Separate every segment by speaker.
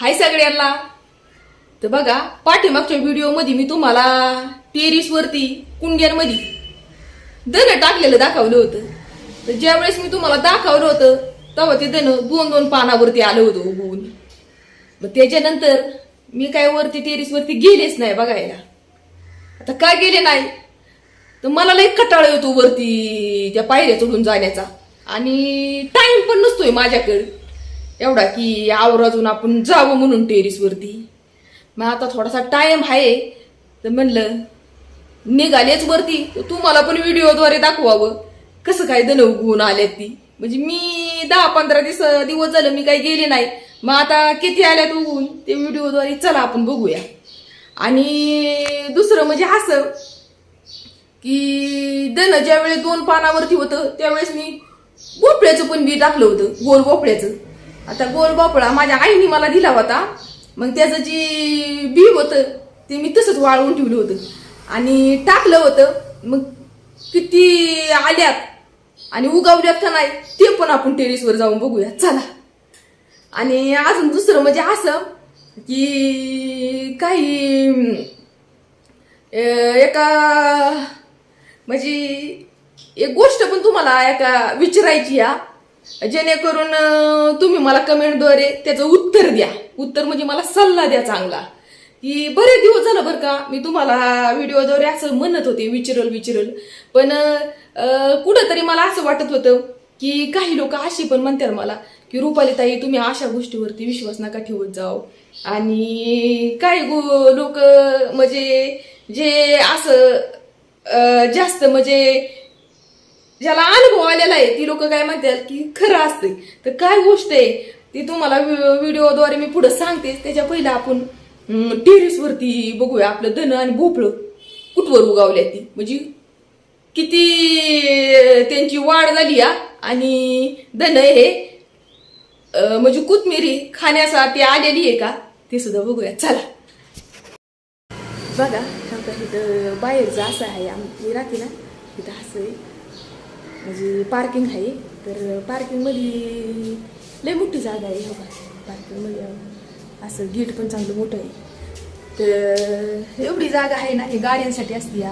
Speaker 1: हाय सगळ्यांना. तर बघा पाठीमागच्या व्हिडिओमध्ये मी तुम्हाला टेरिसवरती कुंड्यांमध्ये दण टाकलेलं दाखवलं होतं. तर ज्यावेळेस मी तुम्हाला दाखवलं होतं तेव्हा ते दण दोन दोन पानावरती आलं होतं उगवून. मग त्याच्यानंतर मी काय वरती टेरिसवरती गेलेच नाही बघायला. आता काय गेले नाही? तर मला लई कटाळ येतो वरती त्या पायऱ्या चढून जाण्याचा. आणि टाइम पण नसतोय माझ्याकडे. एवढा की आवराजून आपण जावं म्हणून टेरिसवरती मग आता थोडासा टाईम आहे. तर म्हणलं निघालेच वरती. तर तुम्हाला पण व्हिडिओद्वारे दाखवावं. कसं काय दण उगवून आल्यात ती? म्हणजे मी दहा पंधरा दिवस दिवस झालं मी काही गेले नाही. मग आता किती आल्यात उगवून? ते व्हिडिओद्वारे चला आपण बघूया. आणि दुसरं म्हणजे असं की दण ज्यावेळेस दोन पानावरती होतं त्यावेळेस मी भोपळ्याचं पण बी टाकलं होतं. गोल भोपळ्याचं आता गोल बापळा माझ्या आईने मला दिला होता. मग त्याचं जी बी होतं ते मी तसंच वाळवून ठेवलं होतं. आणि टाकलं होतं. मग किती आल्यात आणि उगावल्यात का नाही ते पण आपण टेरिसवर जाऊन बघूया चला. आणि अजून दुसरं म्हणजे असं की काही एका म्हणजे एक गोष्ट पण तुम्हाला एका विचारायची या जेणेकरून तुम्ही मला कमेंटद्वारे त्याचं उत्तर द्या. उत्तर म्हणजे मला सल्ला द्या चांगला. की बरेच दिवस झालं बरं का मी तुम्हाला व्हिडिओद्वारे असं म्हणत होते विचारल विचारल. पण कुठंतरी मला असं वाटत होतं की काही लोक अशी पण म्हणतात मला की रुपालीताई तुम्ही अशा गोष्टीवरती विश्वास नका ठेवत जाओ आणि काही गो लोक म्हणजे जे असं जास्त म्हणजे ज्याला अनुभव आलेला आहे ती लोक काय म्हणतात की खरं असते तर काय गोष्ट आहे ती तुम्हाला व्हिडिओद्वारे मी पुढे सांगते त्याच्या पहिला आपण टेरिसवरती बघूया आपलं धन आणि भोपळं. कुठवर उगावल्या ती? म्हणजे किती त्यांची वाढ झाली या आणि धन हे म्हणजे कोथमिरी खाण्यासाठी आलेली आहे का? ते सुद्धा बघूया. चला. बघा बाहेरचं असं आहे. आम्ही राहते ना इथं असं आहे. म्हणजे पार्किंग आहे. तर पार्किंगमध्ये लय मोठी जागा आहे हो पार्किंगमध्ये असं गेट पण चांगलं मोठं आहे. तर एवढी जागा आहे ना हे गाड्यांसाठी असते या.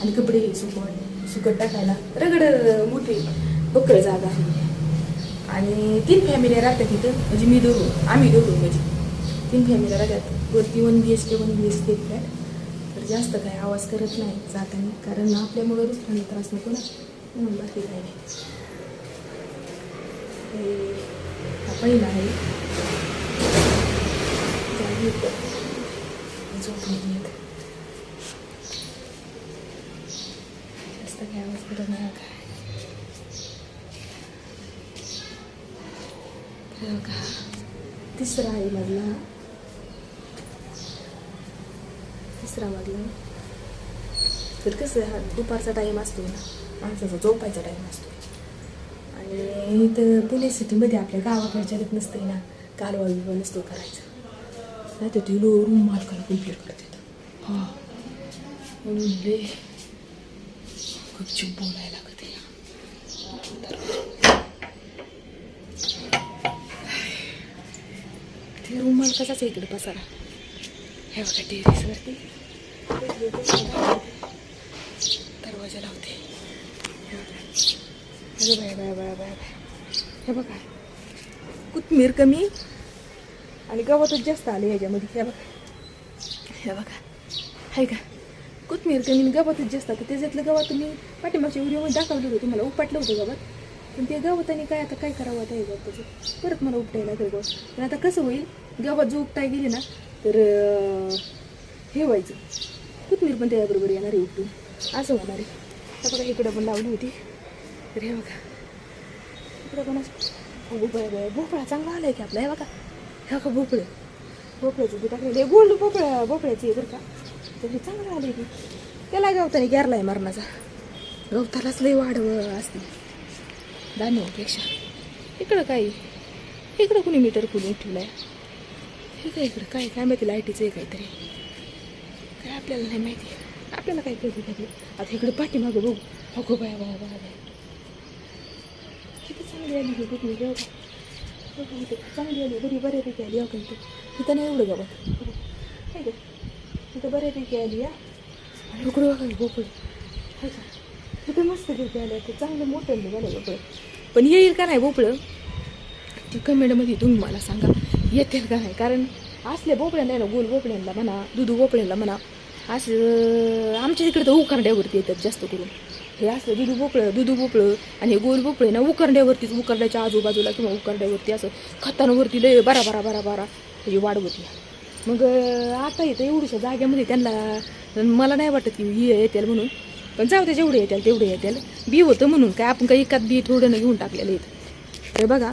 Speaker 1: आणि कपडे सुकट सुकट टाकायला. रगड मोठी बकळ जागा आहे. आणि तीन फॅमिली राहतात इथं. म्हणजे मी दोघं आम्ही दोघं म्हणजे. तीन फॅमिली राहतात. वरती one B H K one B H K flat तर जास्त काही आवाज करत नाही जाताना. कारण आपल्यामुळं दुसऱ्यांना त्रास नको ना. म्हणून बाकी काही हा पहिला आहे. जागी इथं. झोपलेली आहेत. जास्त काही आवाज नाही काय बघा तिसरा आहे मधला. तिसरा मधला. तर कसं हा दुपारचा टाईम असतो ना. माणसाचा झोपायचा टाईम असतो आणि इथं पुणे सिटीमध्ये आपल्या गावाकडच्या येत नसते ना कालवा बिवा नसतो करायचा. नाही तर ते लो रूम मालकाला कंप्लीट करतात हां. म्हणून खूप गपचूप बोलायला लागत ते रूम मालकाचाच आहे इकडे पसारा? हे बघा टेरेसवरती दरवाजा लावते. अरे बाय बाय बाय बाय हे बघा. कोथमीर कमी आणि गवतच जास्त आले ह्याच्यामध्ये. हे बघा. हे बघा. आहे का? कोथमीर कमी गवतच जास्त आता त्याच्यातलं गवत मी पाठीमागच्या व्हिडिओमध्ये दाखवलं होतं. तुम्हाला उपटलं होतं गवत. पण ते गवताने काय आता काय करावं आता हे गवताचं परत मला उपटायला लागेल गवत. पण आता कसं होईल? गवत जो उपटाय गेले ना तर हे व्हायचं. कोथमीर पण त्याबरोबर येणार आहे उपटून. असं होणार आहे. आता बघा इकडं पण लावली होती. तर हे बघा. इकडं पण भोपळा भोपळा चांगला आलाय की आपला हे बघा. हे बघा भोपळे. भोपळ्याचं बी टाकलेली आहे गोल्ड भोपळा भोपळ्याची आहे बरं का. तर हे चांगलं आहे की. त्याला गवताने आहे मरणाचा. गवतालाच लय वाढ असते. धान्यापेक्षा. इकडं काय? इकडं कुणी मीटर खोलून आहे हे काय इकडं? काय काय माहिती? लाईटीचं आहे काहीतरी. काय आपल्याला नाही माहिती. आपल्याला काय कळते त्यातलं? आता इकडे पाठीमागं बघू. अगो बाया बाया बाया बाया. किती चांगली आली ही कोथमीर बघा चांगली आली बरी बऱ्यापैकी आली अगं का तिथं नाही एवढं गवत. बघा. हाय तिथं बऱ्यापैकी आली या आणि उकडं बघा भोपळ हाय का? इथं मस्त पैकी आल्या ते चांगलं मोठं झालं भोपळ पण येईल का नाही भोपळं ती कमेंटमध्ये तुम्ही मला सांगा येतील का नाही? कारण असल्या बोपड्यांना ना गोल भोपळ्यांना म्हणा दुधू भोपळ्यांना म्हणा असं आमच्या तिकडे तर उकारड्यावरती येतात जास्त करून. हे असलं दुधू भोपळं दुधू भोपळं आणि हे गोल भोपळे ना उकारड्यावरतीच उकारड्याच्या आजूबाजूला किंवा उकारड्यावरती असं खतांवरती लय बारा बारा बारा बारा हे वाढ होती. मग आता येतं एवढ्याशा जाग्यामध्ये त्यांना मला नाही वाटत की हे येतील म्हणून पण जाऊ दे जेवढे येतील तेवढे येतील बी होतं म्हणून काय आपण काही एकात बी थोडं घेऊन टाकलेलं येतं हे बघा.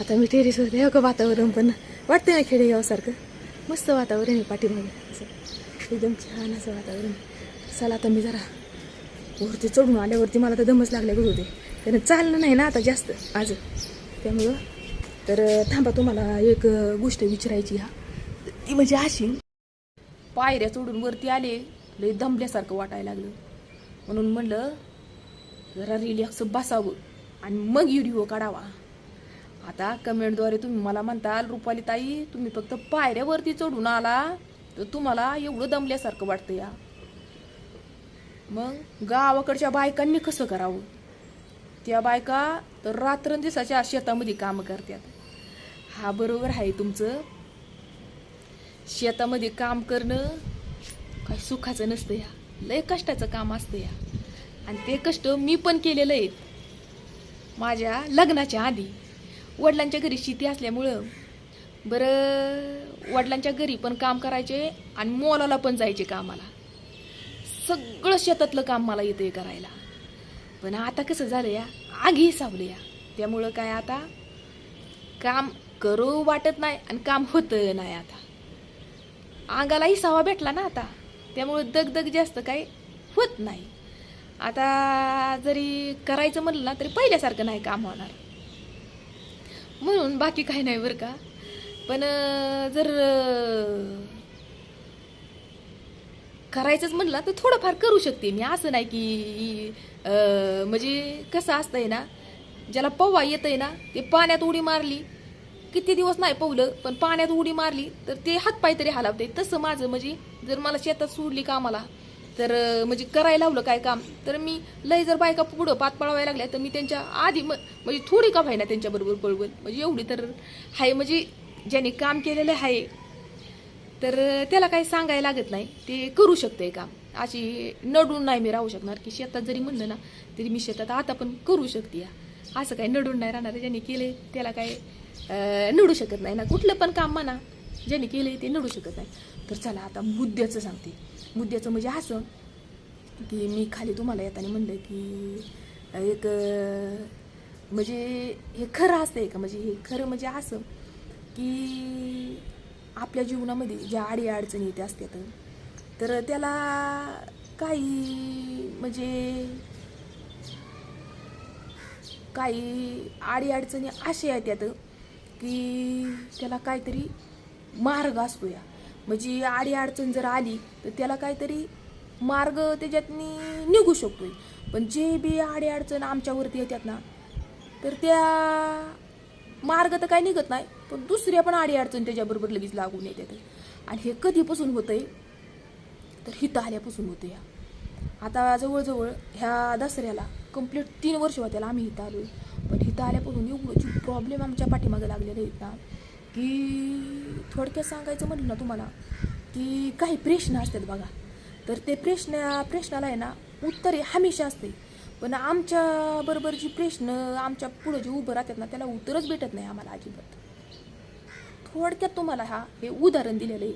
Speaker 1: आता मी टेरेसवर हे का वातावरण पण वाटतं ना खेडेगावसारखं. मस्त वातावरण आहे पाठीमागे. असं एकदम छान असं वातावरण चला आता मी जरा वरती चढून आल्यावरती मला तर दमच लागल्या होते. कारण चाललं नाही ना आता जास्त आज. त्यामुळं तर थांबा तुम्हाला एक गोष्ट विचारायची हा. ती म्हणजे अशी पायऱ्या चढून वरती आले लय दमल्यासारखं वाटायला लागलं. म्हणून म्हणलं जरा रिलॅक्स बसावं आणि मग व्हिडिओ काढावा. आता कमेंटद्वारे तुम्ही मला म्हणताल रुपाली ताई तुम्ही फक्त पायऱ्यावरती चढून आला तर तुम्हाला एवढं दमल्यासारखं वाटतं या. मग गावाकडच्या बायकांनी कसं करावं? त्या बायका तर रात्रंदिवसाच्या शेतामध्ये कामं करतात. हा बरोबर आहे तुमचं. शेतामध्ये काम करणं काही सुखाचं नसतं या. लय कष्टाचं काम असतं या. आणि ते कष्ट मी पण केलेलं आहे माझ्या लग्नाच्या आधी. वडिलांच्या घरी शेती असल्यामुळं. बरं वडिलांच्या घरी पण काम करायचे आणि मोलाला पण जायचे कामाला. सगळं शेतातलं काम मला येते करायला. पण आता कसं झालं या आगी सावलं या त्यामुळं काय आता? काम करू वाटत नाही आणि काम होतं नाही आता. अंगालाही सावा भेटला ना आता. त्यामुळं दगदग जास्त काही होत नाही. आता जरी करायचं म्हणलं ना तरी पहिल्यासारखं नाही काम होणार. म्हणून बाकी काही नाही बरं का. पण जर करायचंच म्हणला तर थोडंफार करू शकते मी. असं नाही की म्हणजे कसं असतंय ना ज्याला पवा येत आहे ना ते पाण्यात उडी मारली. किती दिवस नाही पवलं पण पाण्यात उडी मारली तर ते हातपाय तरी हलावते. तसं माझं म्हणजे जर मला शेतात सोडली कामाला तर म्हणजे करायला लावलं काय काम? तर मी लय जर बायका पुढं पात पळवायला लागल्या तर मी त्यांच्या आधी म- म्हणजे थोडी का ना त्यांच्याबरोबर पळवल म्हणजे एवढी तर आहे म्हणजे ज्याने काम केलेलं आहे तर त्याला काही सांगायला लागत नाही. ते करू शकते काम. अशी नडून नाही मी राहू शकणार की शेतात जरी म्हणलं ना तरी मी शेतात आता पण करू शकते या. असं काही नडून नाही राहणार. ज्याने केले त्याला काय नडू शकत नाही ना. कुठलं पण काम म्हणा ज्यांनी केले ते नडू शकत नाही. तर चला आता मुद्द्याचं सांगते. मुद्द्याचं म्हणजे असं की मी खाली तुम्हाला येताना म्हणलं की एक म्हणजे हे खरं असतंय का? म्हणजे हे खरं म्हणजे असं की आपल्या जीवनामध्ये ज्या आडी अडचणी येते असतात तर त्याला काही म्हणजे काही आडी अडचणी अशा येतात की त्याला काहीतरी मार्ग असतो या म्हणजे आडी अडचण जर आली तर त्याला काहीतरी मार्ग त्याच्यातनी निघू शकतोय. पण जे बी आडी अडचण आमच्यावरती येतात ना तर त्या मार्ग तर काही निघत नाही पण दुसऱ्या पण आडी अडचण त्याच्याबरोबर लगेच लागून येतात. आणि हे कधीपासून होतंय? तर हिथं आल्यापासून होतं या आता जवळजवळ ह्या दसऱ्याला कंप्लीट तीन वर्ष होत्याला आम्ही इथं आलो पण हिथं आल्यापासून एवढं जी प्रॉब्लेम आमच्या पाठीमागे लागलेले आहेत ना की थोडक्यात सांगायचं म्हटलं ना तुम्हाला की काही प्रश्न असतात बघा. तर ते प्रश्न प्रश्नाला आहे ना उत्तर हे हमेशा असते. पण आमच्या बरोबर जी प्रश्न आमच्या पुढं जे उभं राहतात ना त्याला उत्तरच भेटत नाही आम्हाला अजिबात. थोडक्यात तुम्हाला हा हे उदाहरण दिलेलं आहे.